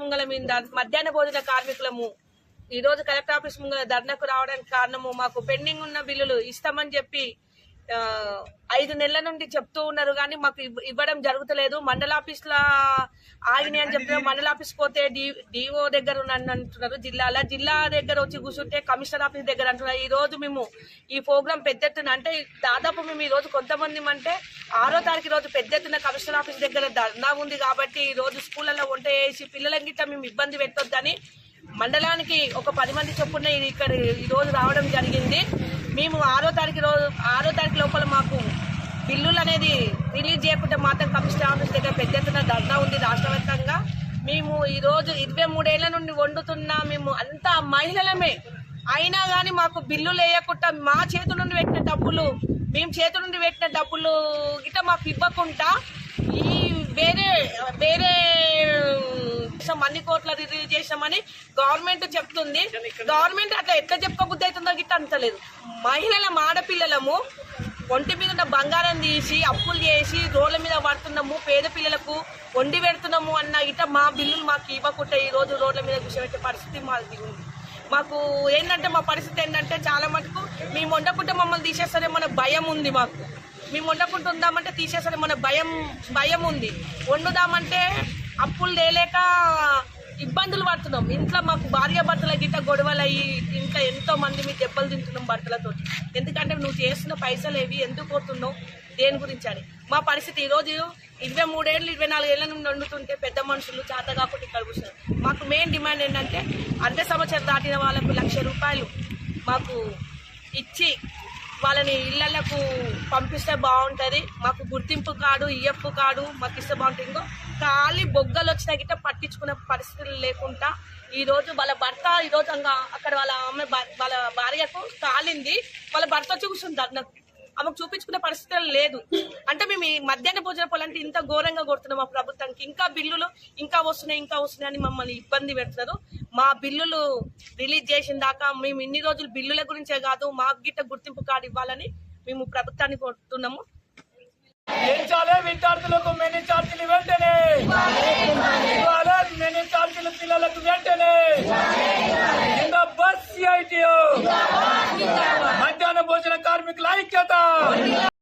ముంగల మీద మధ్యాహ్న భోజన కార్మికులము. ఈ రోజు కలెక్టర్ ఆఫీస్ ముంగల ధర్నాకు రావడానికి కారణము మాకు పెండింగ్ ఉన్న బిల్లులు ఇస్తామని చెప్పి ఐదు నెలల నుండి చెప్తూ ఉన్నారు కానీ మాకు ఇవ్వడం జరుగుతలేదు. మండల ఆఫీస్లో ఆగినాయి అని చెప్తున్నారు మండల ఆఫీస్ పోతే డిఓ దగ్గర అంటున్నారు జిల్లాలో. జిల్లా దగ్గర వచ్చి కూర్చుంటే కమిషనర్ ఆఫీస్ దగ్గర అంటున్నారు. ఈ రోజు మేము ఈ ప్రోగ్రామ్ పెద్ద అంటే దాదాపు మేము ఈ రోజు కొంతమంది అంటే ఆరో తారీఖు రోజు పెద్ద ఎత్తున కమిషనర్ ఆఫీస్ దగ్గర ధర్నా ఉంది కాబట్టి ఈ రోజు స్కూళ్ళలో వంట వేసి పిల్లలకి గిట్ట మేము ఇబ్బంది పెట్టొద్దని మండలానికి ఒక పది మంది చొప్పున ఇది ఇక్కడ ఈ రోజు రావడం జరిగింది. మేము ఆరో తారీఖు రోజు ఆరో తారీఖు లోపల మాకు బిల్లులు అనేది రిలీజ్ చేయకుండా మాత్రం కమిషనర్ ఆఫీస్ దగ్గర పెద్ద ఎత్తున ధర్నా ఉంది రాష్ట్ర మేము ఈరోజు ఇరవై మూడేళ్ళ నుండి వండుతున్నా మేము అంతా మహిళలమే అయినా కానీ మాకు బిల్లులు వేయకుండా మా చేతుల నుండి పెట్టిన డబ్బులు మేము చేతుల నుండి పెట్టిన డబ్బులు గిట్ట మాకు ఇవ్వకుండా ఈ వేరే వేరే అన్ని కోట్ల రిలీజ్ చేసామని గవర్నమెంట్ చెప్తుంది. గవర్నమెంట్ అట్లా ఎట్లా చెప్పబుద్ధి అవుతుందో గిట్ట అంతలేదు మహిళల ఆడపిల్లలము ఒంటి మీద ఉన్న బంగారం తీసి అప్పులు చేసి రోడ్ల మీద పడుతున్నాము పేద పిల్లలకు వండి పెడుతున్నాము అన్న గిట్ట మా బిల్లులు మాకు ఇవ్వకుండా ఈ రోజు రోడ్ల మీద కూర్చోబెట్టే పరిస్థితి మాది ఉంది. మాకు ఏంటంటే మా పరిస్థితి ఏంటంటే చాలా మటుకు మేము వండకుంటే మమ్మల్ని తీసేస్తారేమో భయం ఉంది మాకు. మేము వండకుంటూ ఉందామంటే తీసేసరి మన భయం భయం ఉంది. వండుదామంటే అప్పులు లేలేక ఇబ్బందులు పడుతున్నాం. ఇంట్లో మాకు భార్య భర్తల గిట్ట గొడవలు అయ్యి ఇంట్లో ఎంతో మంది మీ దెబ్బలు తింటున్నాం భర్తలతో ఎందుకంటే నువ్వు చేస్తున్న పైసలు ఏవి ఎందుకు కొడుతున్నావు? దేని గురించి అని. మా పరిస్థితి ఈరోజు ఇరవై మూడేళ్ళు ఇరవై నాలుగేళ్ళ నుండి వండుతుంటే పెద్ద మనుషులు చేత కాకుండా ఇక్కడ కూర్చున్నారు. మాకు మెయిన్ డిమాండ్ ఏంటంటే అర్ధ సంవత్సరం దాటిన వాళ్ళకు లక్ష రూపాయలు మాకు ఇచ్చి వాళ్ళని ఇళ్ళకు పంపిస్తే బాగుంటుంది. మాకు గుర్తింపు కార్డు ఈఎఫ్ కార్డు మాకు ఇస్తే బాగుంటుంది. ఇంకో ఖాళీ బొగ్గలు వచ్చిన గిట్ట పట్టించుకునే పరిస్థితులు లేకుండా ఈరోజు వాళ్ళ భర్త ఈ అక్కడ వాళ్ళ ఆమె వాళ్ళ భార్యకు కాలింది. వాళ్ళ భర్త వచ్చి కూర్చుంటారు ఆమెకు చూపించుకునే పరిస్థితులు లేదు. అంటే మేము ఈ మధ్యాహ్న భోజన పొలంటే ఇంత ఘోరంగా కొడుతున్నాం మా ప్రభుత్వానికి. ఇంకా బిల్లులు ఇంకా వస్తున్నాయి ఇంకా వస్తున్నాయి అని మమ్మల్ని ఇబ్బంది పెడుతున్నారు. మా బిల్లులు రిలీజ్ చేసిన దాకా మేము ఇన్ని రోజులు బిల్లుల గురించే కాదు మాకు గిట్ట గుర్తింపు కార్డు ఇవ్వాలని మేము ప్రభుత్వాన్ని కోరుతున్నాము. విద్యార్థులకు మెనీ ఛార్జీలు వెంటనే 相方